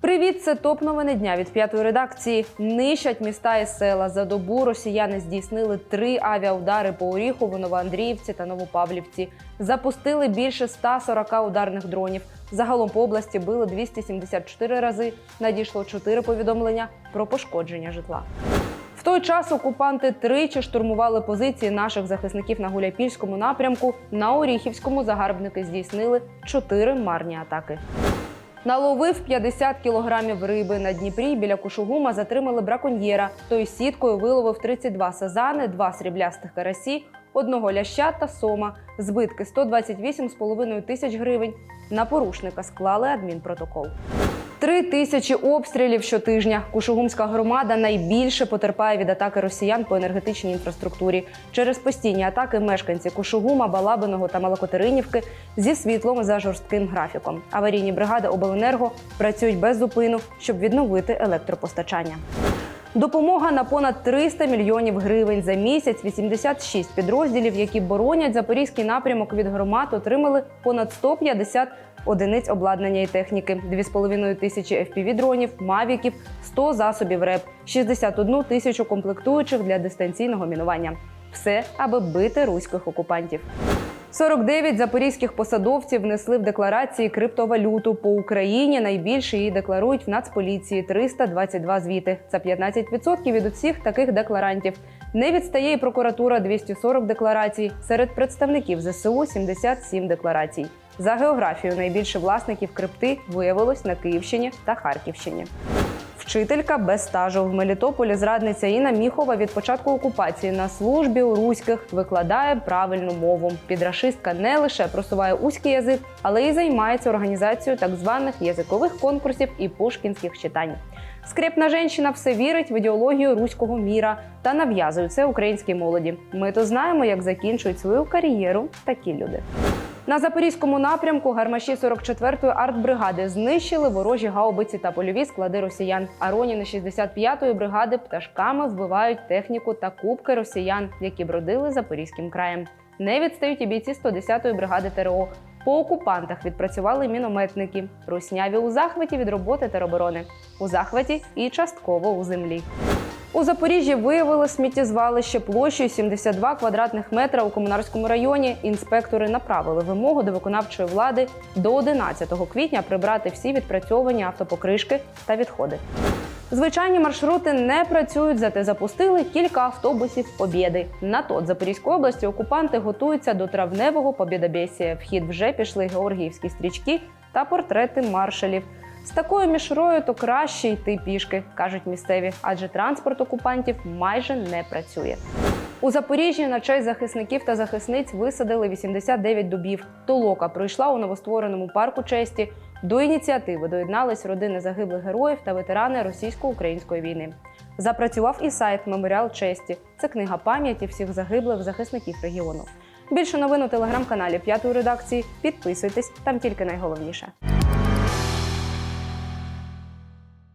Привіт, це топ новини дня від п'ятої редакції. Нищать міста і села. За добу росіяни здійснили три авіаудари по Оріхову, Новоандріївці та Новопавлівці. Запустили більше 140 ударних дронів. Загалом по області били 274 рази. Надійшло 4 повідомлення про пошкодження житла. В той час окупанти тричі штурмували позиції наших захисників на Гуляйпільському напрямку. На Оріхівському загарбники здійснили чотири марні атаки. Наловив 50 кілограмів риби на Дніпрі. Біля Кушугума затримали браконьєра. Той сіткою виловив 32 сазани, два сріблястих карасі, одного ляща та сома. Збитки 128,5 тисяч гривень. На порушника склали адмінпротокол. Три тисячі обстрілів щотижня. Кушугумська громада найбільше потерпає від атаки росіян по енергетичній інфраструктурі. Через постійні атаки мешканці Кушугума, Балабиного та Малокотеринівки зі світлом за жорстким графіком. Аварійні бригади обленерго працюють без зупину, щоб відновити електропостачання. Допомога на понад 300 мільйонів гривень за місяць. 86 підрозділів, які боронять запорізький напрямок від громад, отримали понад 150 одиниць обладнання і техніки, 2,5 тисячі FPV-дронів, мавіків, 100 засобів РЕП, 61 тисячу комплектуючих для дистанційного мінування. Все, аби бити руських окупантів. 49 запорізьких посадовців внесли в декларації криптовалюту по Україні. Найбільше її декларують в Нацполіції 322 звіти. Це 15% від усіх таких декларантів. Не відстає і прокуратура 240 декларацій. Серед представників ЗСУ 77 декларацій. За географією найбільше власників крипти виявилось на Київщині та Харківщині. Вчителька без стажу в Мелітополі зрадниця Інна Міхова від початку окупації на службі у руських викладає правильну мову. Підрашистка не лише просуває узький язик, але й займається організацією так званих язикових конкурсів і пушкінських читань. Скрепна жінка все вірить в ідеологію руського міра та нав'язує це українській молоді. Ми то знаємо, як закінчують свою кар'єру такі люди. На запорізькому напрямку гармаші 44-ї артбригади знищили ворожі гаубиці та польові склади росіян. А роніни 65-ї бригади пташками вбивають техніку та кубки росіян, які бродили запорізьким краєм. Не відстають і бійці 110-ї бригади ТРО. По окупантах відпрацювали мінометники. Русняві у захваті від роботи тероборони. У захваті і частково у землі. У Запоріжжі виявили сміттєзвалище площею 72 квадратних метра у Комунарському районі. Інспектори направили вимогу до виконавчої влади до 11 квітня прибрати всі відпрацьовані автопокришки та відходи. Звичайні маршрути не працюють, зате запустили кілька автобусів Побєди. На тот Запорізької області окупанти готуються до травневого побєдобєсія. В хід вже пішли георгіївські стрічки та портрети маршалів. З такою мішрою то краще йти пішки, кажуть місцеві, адже транспорт окупантів майже не працює. У Запоріжжі на честь захисників та захисниць висадили 89 дубів. Толока пройшла у новоствореному парку честі. До ініціативи доєднались родини загиблих героїв та ветерани російсько-української війни. Запрацював і сайт Меморіал честі. Це книга пам'яті всіх загиблих захисників регіону. Більше новин у телеграм-каналі п'ятої редакції. Підписуйтесь, там тільки найголовніше.